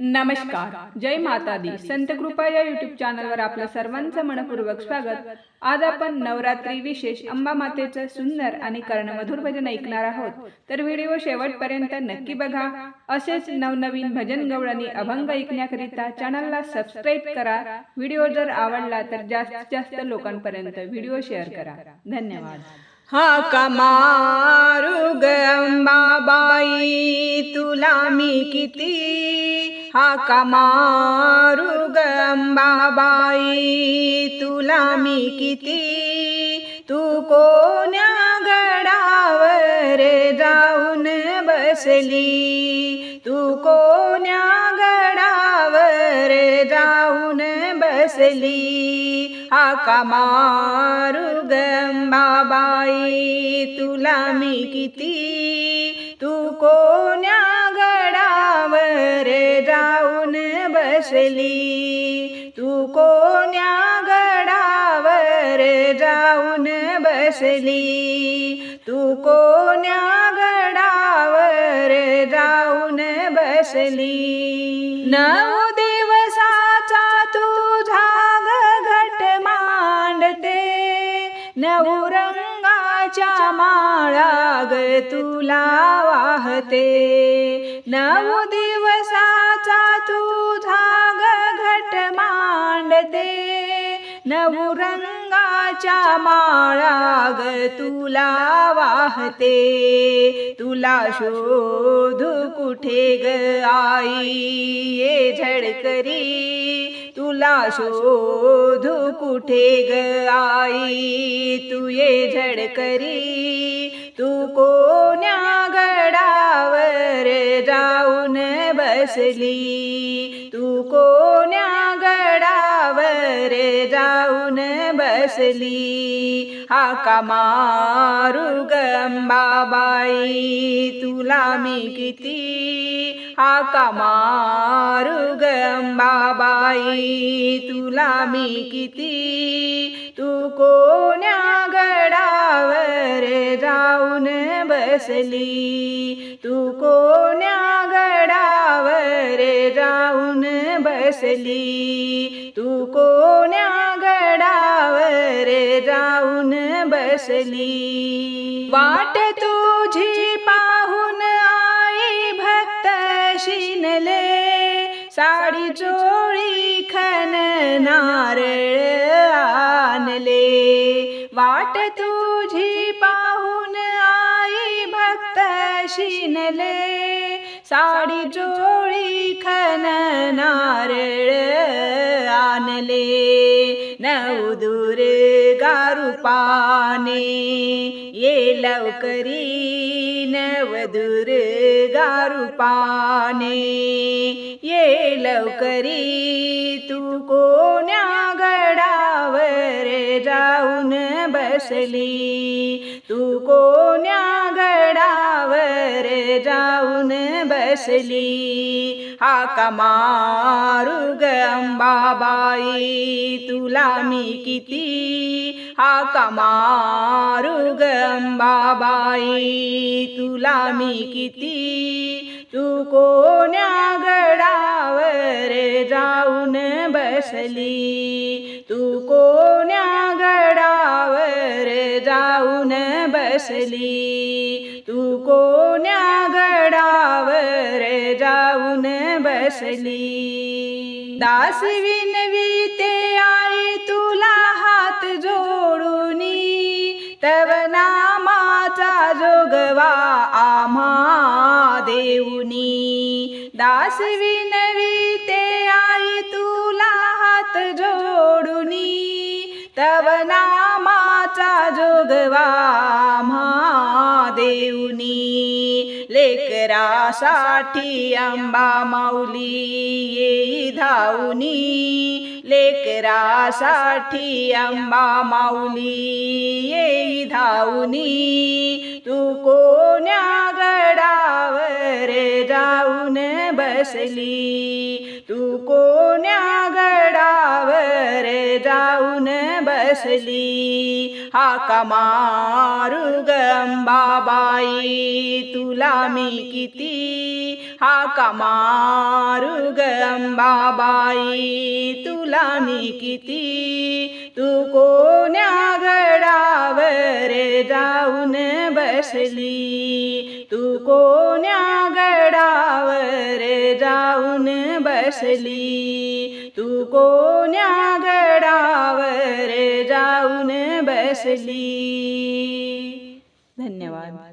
नमस्कार. जय माता दी संत कृपा या युट्यूब चॅनलवर आपलं सर्वांचं मनपूर्वक स्वागत. आज आपण नवरात्री विशेष अंबा मातेचं सुंदर आणि कर्णमधुर भजन ऐकणार आहोत. तर व्हिडिओ शेवटपर्यंत नक्की बघा. असेच नवनवीन भजन गवळणी अभंग ऐकण्याकरिता चॅनलला सबस्क्राईब करा. व्हिडिओ जर आवडला तर जास्तीत जास्त लोकांपर्यंत व्हिडिओ शेअर करा. धन्यवाद. हा कमारुग अंबाबाई तुला मी किती हा कमारू गंबाबाई तुला मी किती? तू कोण्या गडावर जाऊन बसली? तू कोण्या गडावर जाऊन बसली? हाका मारू गंबाबाई तुला मी किती? तू कोण्या गडावरे जाऊन बसली. तू कोण्या गडावर जाऊन बसली? तू कोण्या गडावर जाऊन बसली? नऊ दिवसाचा तुझा घट मांडते नऊ रंगाच्या माळा ग तुला वाहते. नऊ दिवसाचा तुझा घट मांडते. नऊ च्या माळा ग तुला वाहते. तुला शोधू कुठे ग आई? ये झडकरी तुला शोधू कुठे ग आई? तू ये झडकरी तू कोण्या गडावर जाऊन बसली? तू को बसली हाका मारुगंबाबाई तुला मी किती? हाका मारुगंबाबाई तुला मी किती? तू कोण्या गडावर जाऊन बसली? तू कोण्या गडावर जाऊन बसली? तू कोण्या जाऊन बसली. वाट तुझी पाहून आई भक्त शिनले साडी चोळी खन नारळ आणले. वाट तुझी पाहून आई भक्त शिनले साडी चोळी खन नारळ आणले. नऊ पाने ये लवकरी नवदूर गारुपाने ये लवकरी तू कोण्या गडावर जाऊन बसली तू को जाऊन बसली। हाका मारू अंबाबाई तुला मी किती? हाका मारू अंबाबाई तुला मी किती? तू कोण्या गडावर जाऊन बसली? तू कोण्या कोण बसली? तू कोण्या गडावर जाऊन बसली? दास विनवीते आई तुला हात जोडूनी तव नामाचा जोगवा आम्हा देऊनी. दास विनवीते आई तुला हात जोडूनी तव नामाचा जोगवा महादेवनी. लेकरासाठी अंबा माऊली येई धावनी. लेकरासाठी अंबा माऊली येई धावनी. तू कोण्या गडावर जाऊन बसली? तू कोण्या गडावर जाऊन बसली? हाका मारू ग अंबाबाई तुला मी किती? हाका मारू अंबाबाई तुला जानी किती? तू कोण्या गडावर जाऊन बसली? तू कोण्या गडावर जाऊन बसली? तू कोण्या गडावर जाऊन बसली? धन्यवाद.